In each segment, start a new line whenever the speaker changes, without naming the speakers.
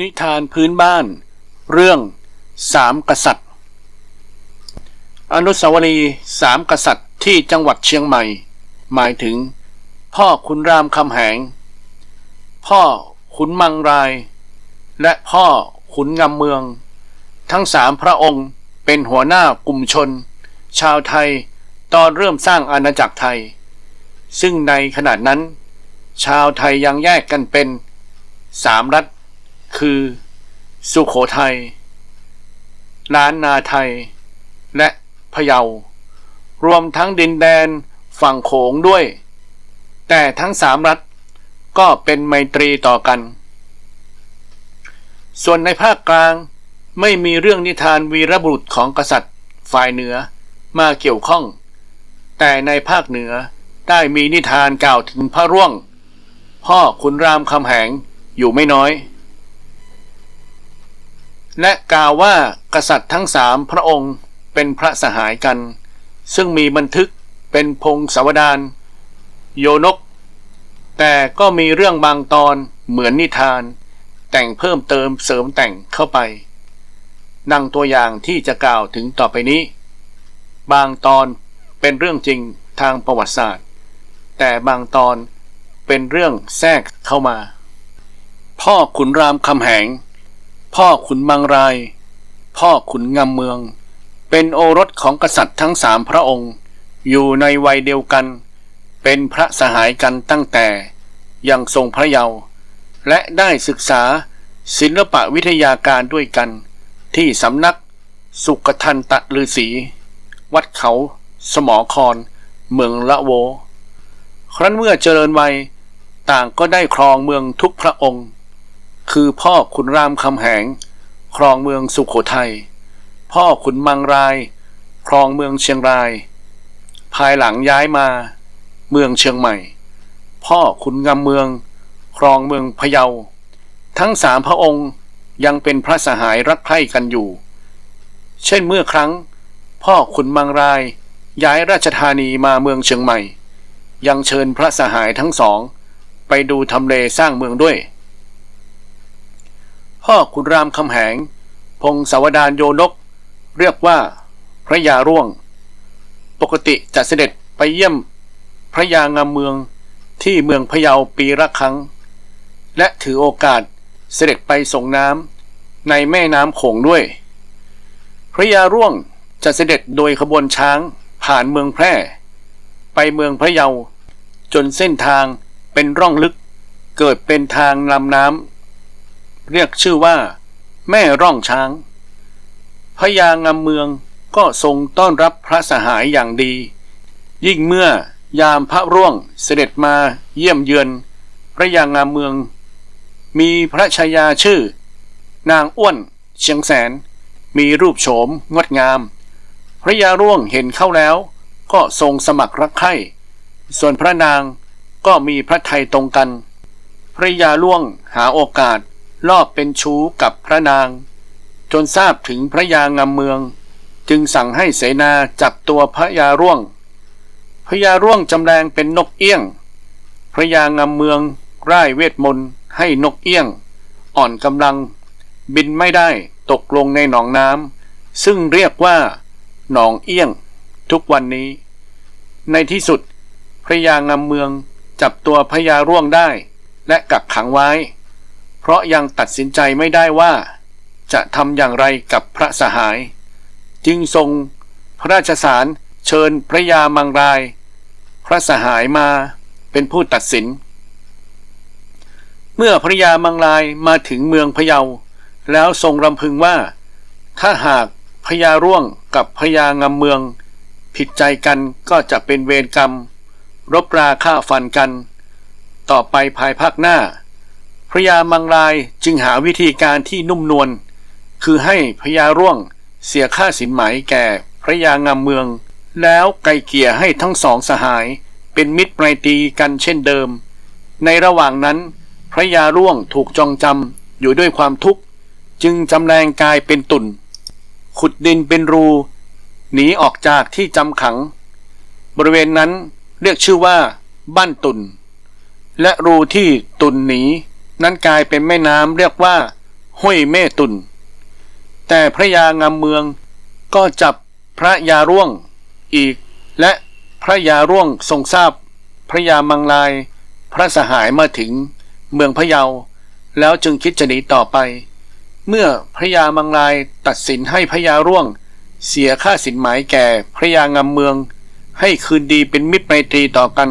นิทานพื้นบ้าน เรื่องสามกษัตริย์ อนุสาวรีย์สามกษัตริย์ที่จังหวัดเชียงใหม่ หมายถึง พ่อขุนรามคำแหง พ่อขุนมังราย และพ่อขุนงำเมือง ทั้งสามพระองค์เป็นหัวหน้ากลุ่มชน ชาวไทยตอนเริ่มสร้างอาณาจักรไทย ซึ่งในขณะนั้น ชาวไทยยังแยกกันเป็นสามรัฐ คือ สุโขทัยล้านนาไทย และพะเยา รวมทั้งดินแดนฝั่งโขงด้วย แต่ทั้งสามรัฐก็เป็นไมตรีต่อกัน ส่วนในภาคกลางไม่มีเรื่องนิทานวีรบุรุษของกษัตริย์ ฝ่ายเหนือมาเกี่ยวข้อง แต่ในภาคเหนือได้มีนิทานกล่าวถึงพระร่วง พ่อขุนรามคำแหงอยู่ไม่น้อย และกล่าวว่ากษัตริย์ทั้งสามพระองค์เป็นพระสหายกัน ซึ่งมีบันทึกเป็นพงศาวดารโยนก แต่ก็มีเรื่องบางตอนเหมือนนิทาน แต่งเพิ่มเติมเสริมแต่งเข้าไป ดังตัวอย่างที่จะกล่าวถึงต่อไปนี้ บางตอนเป็นเรื่องจริงทางประวัติศาสตร์ แต่บางตอนเป็นเรื่องแทรกเข้ามา พ่อขุนรามคำแหง พ่อขุนมังราย พ่อขุนงำเมือง เป็นโอรสของกษัตริย์ทั้งสามพระองค์ อยู่ในวัยเดียวกัน เป็นพระสหายกันตั้งแต่ยังทรงพระเยาว์และได้ศึกษาศิลปะวิทยาการด้วยกัน ที่สำนักสุกทันตะฤาษีวัดเขา สมอคอนเมืองละโว ครั้นเมื่อเจริญวัย ต่างก็ได้ครองเมืองทุกพระองค์ คือพ่อขุนรามคำแหง ครองเมืองสุขโขทัย พ่อขุนมังราย ครองเมืองเชียงราย ภายหลังย้ายมา เมืองเชียงใหม่ พ่อขุนงำเมือง ครองเมืองพะเยา ทั้งสามพระองค์ยังเป็นพระสหายรักใคร่กันอยู่ เช่นเมื่อครั้ง พ่อขุนมังราย ย้ายราชธานีมาเมืองเชียงใหม่ ยังเชิญพระสหายทั้งสอง ไปดูทำเลสร้างเมืองด้วย พ่อขุนรามคำแหง พงศาวดารโยนก เรียกว่า พระยาร่วง ปกติจะเสด็จไปเยี่ยม พระยางามเมืองที่เมืองพะเยาปีละครั้ง และถือโอกาสเสด็จไปส่งน้ำในแม่น้ำโขงด้วย พระยาร่วงจะเสด็จโดยขบวนช้างผ่านเมืองแพร่ ไปเมืองพระเยาจนเส้นทางเป็นร่องลึกเกิดเป็นทางลำน้ำ เรียกชื่อว่า แม่ร่องช้าง พระยางามเมืองก็ทรงต้อนรับพระสหายอย่างดี ยิ่งเมื่อยามพระร่วงเสด็จมาเยี่ยมเยือน พระยางามเมือง มีพระชายาชื่อ นางอ้วนเชียงแสน มีรูปโฉมงดงาม พระยาร่วงเห็นเข้าแล้ว ก็ทรงสมัครรักใคร่ส่วนพระนางก็มีพระไทยตรงกัน พระยาล่วงหาโอกาส ลอบเป็นชู้กับพระนาง จนทราบถึงพระยางามเมือง จึงสั่งให้เสนาจับตัวพระยาร่วง พระยาร่วงจำแรงเป็นนกเอี้ยง พระยางามเมืองร่ายเวทมนต์ให้นกเอี้ยง อ่อนกำลัง บินไม่ได้ตกลงในหนองน้ำซึ่งเรียกว่า หนองเอี้ยง ทุกวันนี้ ในที่สุด พระยางามเมืองจับตัวพระยาร่วงได้ และกักขังไว้ เพราะยังตัดสินใจไม่ได้ว่า จะทำอย่างไรกับพระสหาย จึงทรงพระราชสารเชิญพระยามังราย พระสหายมาเป็นผู้ตัดสิน เมื่อพระยามังรายมาถึงเมืองพะเยา แล้วทรงรำพึงว่า ถ้าหากพญาร่วงกับพญางำเมือง ผิดใจกันก็จะเป็นเวรกรรม รบราฆ่าฟันกัน ต่อไปภายภาคหน้า พระยามังรายจึงหาวิธีการที่นุ่มนวลคือให้พญาร่วงเสียค่าสินไหมแก่พระยางามเมือง แล้วไกลเกี่ยให้ทั้งสองสหาย เป็นมิตรไมตรีกันเช่นเดิม ในระหว่างนั้นพระยาร่วงถูกจองจำอยู่ด้วยความทุกข์ จึงจำแรงกายเป็นตุ่น ขุดดินเป็นรู หนีออกจากที่จำขัง บริเวณนั้นเรียกชื่อว่า บ้านตุนและรูที่ตุนหนี นั้นกลายเป็นแม่น้ำเรียกว่า ห้วยแม่ตุน แต่พระยางามเมืองก็จับพระยาร่วงอีก และพระยาร่วงทรงทราบ พระยามังลาย พระสหายมาถึงเมืองพะเยา แล้วจึงคิดจะหนีต่อไป เมื่อพระยามังลายตัดสินให้พระยาร่วง เสียค่าสินหมายแก่พระยางามเมือง ให้คืนดีเป็นมิตรไมตรีต่อกัน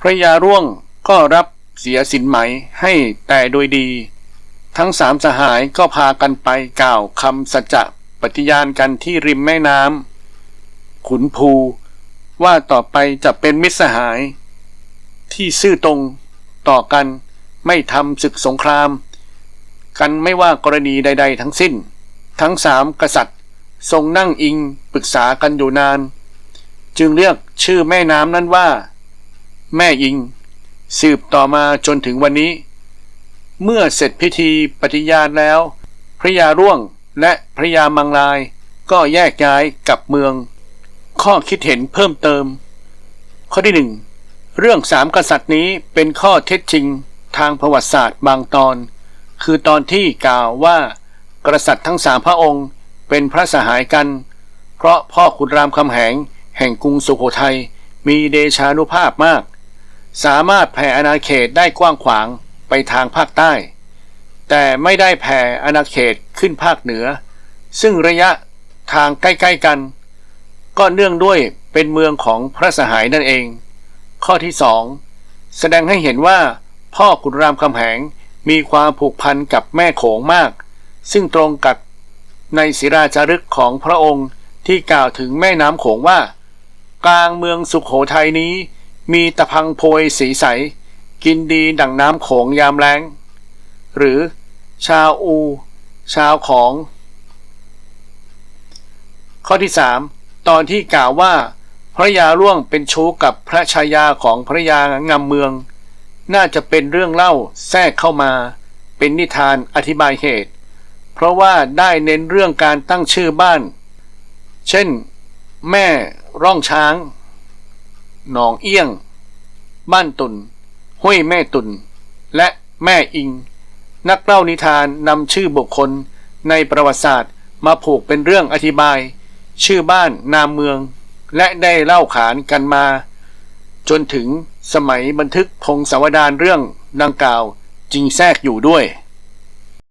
พระยาร่วงก็รับ เสียสินไหมให้แต่โดยดี ทั้งสามสหายก็พากันไปกล่าวคำสัจจะปฏิญาณกันที่ริมแม่น้ำขุนภูว่าต่อไปจะเป็นมิตรสหาย ที่ซื่อตรงต่อกันไม่ทำศึกสงคราม กันไม่ว่ากรณีใด ๆ ทั้งสิ้น ทั้งสามกษัตริย์ทรงนั่งอิงปรึกษากันอยู่นาน จึงเรียกชื่อแม่น้ำนั้นว่า แม่อิง สืบต่อมาจนถึงวันนี้ เมื่อเสร็จพิธีปฏิญาณแล้ว พระยาร่วงและพระยามังลาย ก็แยกย้ายกลับเมือง ข้อคิดเห็นเพิ่มเติม ข้อที่หนึ่งเรื่องสามกษัตริย์นี้เป็นข้อเท็จจริงทางประวัติศาสตร์บางตอน คือตอนที่กล่าวว่ากษัตริย์ทั้งสามพระองค์เป็นพระสหายกัน เพราะพ่อขุนรามคำแหง แห่งกรุงสุโขทัยมีเดชานุภาพมาก สามารถแผ่อาณาเขตได้กว้างขวางไปทางภาคใต้ แต่ไม่ได้แผ่อาณาเขตขึ้นภาคเหนือ ซึ่งระยะทางใกล้ๆกัน ก็เนื่องด้วยเป็นเมืองของพระสหายนั่นเอง ข้อที่สองแสดงให้เห็นว่าพ่อขุนรามคำแหงมีความผูกพันกับแม่โขงมาก ซึ่งตรงกับในศิราจารึกของพระองค์ที่กล่าวถึงแม่น้ำโขงว่า กลางเมืองสุขโขทัยนี้ มีตะพังโพยสีใส กินดีดั่งน้ำโขงยามแล้ง หรือ ชาวอู ชาวของ ข้อที่สามตอนที่กล่าวว่าพระยาร่วงเป็นชู้กับพระชายาของพระยางามเมือง น่าจะเป็นเรื่องเล่าแทรกเข้ามา เป็นนิทานอธิบายเหตุ เพราะว่าได้เน้นเรื่องการตั้งชื่อบ้าน เช่น แม่ร่องช้าง หนองเอี้ยง บ้านตุนห้วยแม่ตุน และแม่อิง นักเล่านิทานนำชื่อบุคคลในประวัติศาสตร์มาผูกเป็นเรื่องอธิบาย ชื่อบ้านนามเมือง และได้เล่าขานกันมา จนถึงสมัยบันทึกพงศาวดารเรื่องดังกล่าวจริงแทรกอยู่ด้วย